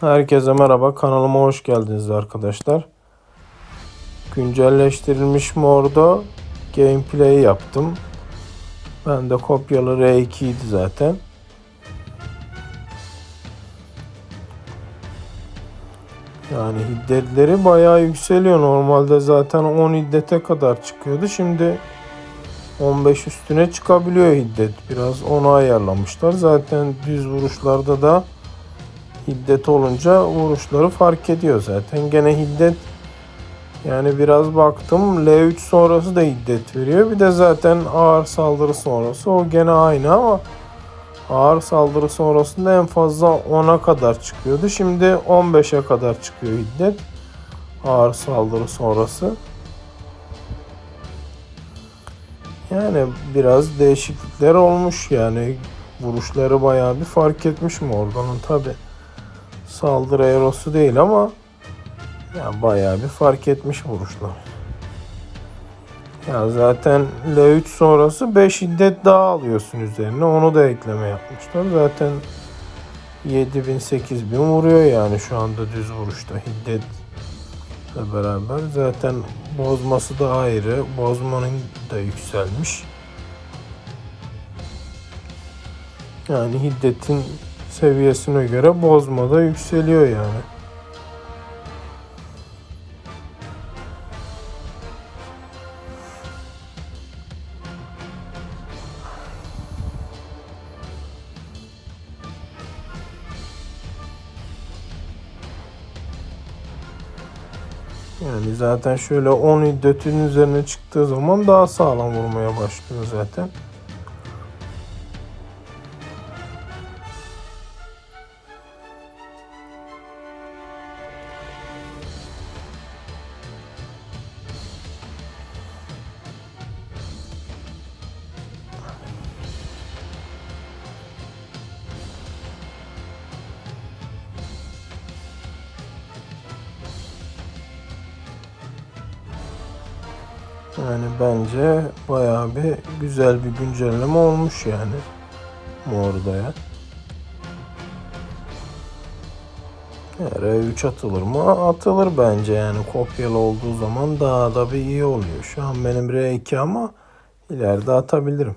Herkese merhaba kanalıma hoş geldiniz arkadaşlar. Güncelleştirilmiş Mordo gameplay yaptım. Ben de kopyalı R2 idi zaten. Yani hiddetleri bayağı yükseliyor. Normalde zaten 10 hiddete kadar çıkıyordu. Şimdi 15 üstüne çıkabiliyor hiddet. Biraz onu ayarlamışlar. Zaten düz vuruşlarda da hiddet olunca vuruşları fark ediyor zaten. Gene hiddet yani biraz baktım L3 sonrası da hiddet veriyor. Bir de zaten ağır saldırı sonrası o gene aynı ama ağır saldırı sonrasında en fazla 10'a kadar çıkıyordu. Şimdi 15'e kadar çıkıyor hiddet. Ağır saldırı sonrası. Yani biraz değişiklikler olmuş yani vuruşları bayağı bir fark etmiş mi oradanın tabi saldırı erosu değil ama ya bayağı bir fark etmiş vuruşlar. Ya zaten L3 sonrası 5 şiddet daha alıyorsun üzerine. Onu da ekleme yapmışlar. Zaten 7000 8000 vuruyor yani şu anda düz vuruşta hiddetle beraber. Zaten bozması da ayrı. Bozmanın da yükselmiş. Yani hiddetin seviyesine göre bozma da yükseliyor yani. Yani zaten şöyle 10 hiddetin üzerine çıktığı zaman daha sağlam vurmaya başlıyor zaten. Yani bence bayağı bir güzel bir güncelleme olmuş yani Morda'ya. R3 atılır mı? Atılır bence yani kopyalı olduğu zaman daha da bir iyi oluyor. Şu an benim R2 ama ileride atabilirim.